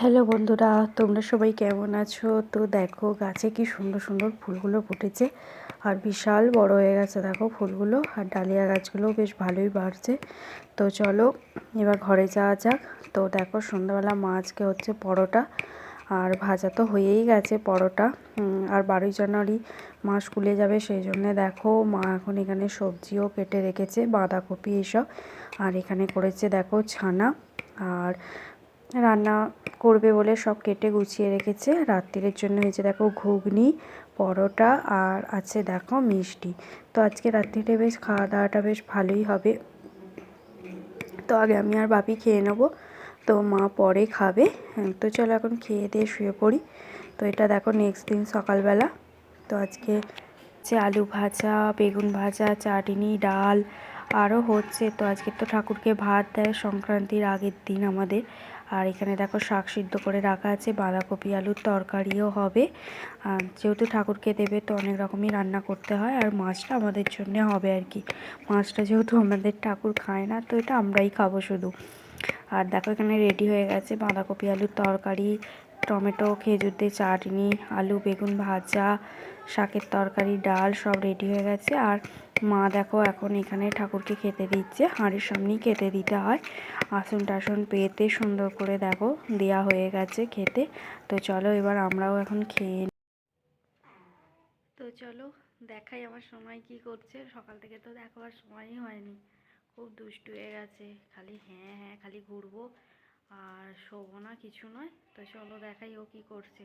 Hello বন্ধুরা, তোমরা সবাই কেমন আছো? তো দেখো, গাছে কি সুন্দর সুন্দর ফুলগুলো ফুটেছে আর বিশাল বড় হয়ে গেছে দেখো ফুলগুলো আর ডালিয়া গাছগুলো বেশ ভালোই বাড়ছে। তো চলো, এবার ঘরে যাওয়া যাক। তো দেখো, সন্ধ্যাবেলা মা আজকে হচ্ছে পরোটা আর ভাজা তো হয়েই গেছে পরোটা। আর বারোই জানুয়ারি মা স্কুলে যাবে সেই জন্যে দেখো, মা এখন এখানে সবজিও কেটে রেখেছে, বাঁধাকপি এসব। আর এখানে করেছে দেখো ছানা আর রান্না করবে বলে সব কেটে গুছিয়ে রেখেছে রাত্রিরের জন্য। হয়েছে দেখো ঘুগনি পরোটা আর আছে দেখো মিষ্টি। তো আজকে রাত্রিটা বেশ খাওয়া দাওয়াটা বেশ ভালোই হবে। তো আগে আমি আর বাপি খেয়ে নেব। তো মা পরে খাবে। হ্যাঁ, তো চলো এখন খেয়ে দিয়ে শুয়ে পড়ি। তো এটা দেখো নেক্সট দিন সকালবেলা। তো আজকে হচ্ছে আলু ভাজা, বেগুন ভাজা, চাটনি, ডাল, আরও হচ্ছে। তো আজকে তো ঠাকুরকে ভাত দেয়, সংক্রান্তির আগের দিন আমাদের। আর এখানে দেখো শাক সিদ্ধ করে রাখা আছে, বাঁধাকপি, আলুর তরকারিও হবে। যেহেতু ঠাকুরকে দেবে, তো অনেক রকমই রান্না করতে হয়। আর মাছটা আমাদের জন্য হবে আর কি। মাছটা যেহেতু আমাদের ঠাকুর খায় না, তো এটা আমরাই খাব শুধু। আর দেখো এখানে রেডি হয়ে গেছে বাঁধাকপি, আলুর তরকারি টমেটো, খেজুর দিয়ে চাটনি, আলু, বেগুন ভাজা, শাকের তরকারি, ডাল সব রেডি হয়ে গেছে। আর মা দেখো এখন এখানে ঠাকুরকে খেতে দিচ্ছে। হাঁড়ির সামনেই খেতে দিতে হয়। আসন টাসন পেতে সুন্দর করে দেখো দেয়া হয়ে গেছে খেতে। তো চলো এবার আমরাও এখন খেয়ে তো চলো দেখাই আমার সময় কি করছে। সকাল থেকে তো দেখো আর সময়ই হয়নি। খুব দুষ্টু হয়ে গেছে। খালি হ্যাঁ হ্যাঁ খালি ঘুরবো। আর শোবো না কিছু নয়। তো চলো দেখাই ও কি করছে।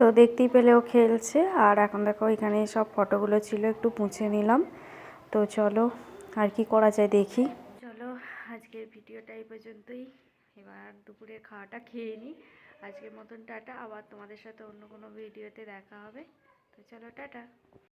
তো দেখতেই পেলে ও খেলছে। আর এখন দেখো এখানে সব ফটোগুলো ছিল একটু মুছে নিলাম। তো চলো আর কি করা যায় দেখি। চলো আজকের ভিডিওটা এই পর্যন্তই। এবার দুপুরের খাওয়াটা খেয়ে নিই আজকের মতন টাটা। আবার তোমাদের সাথে অন্য কোনো ভিডিওতে দেখা হবে। তো চলো টাটা।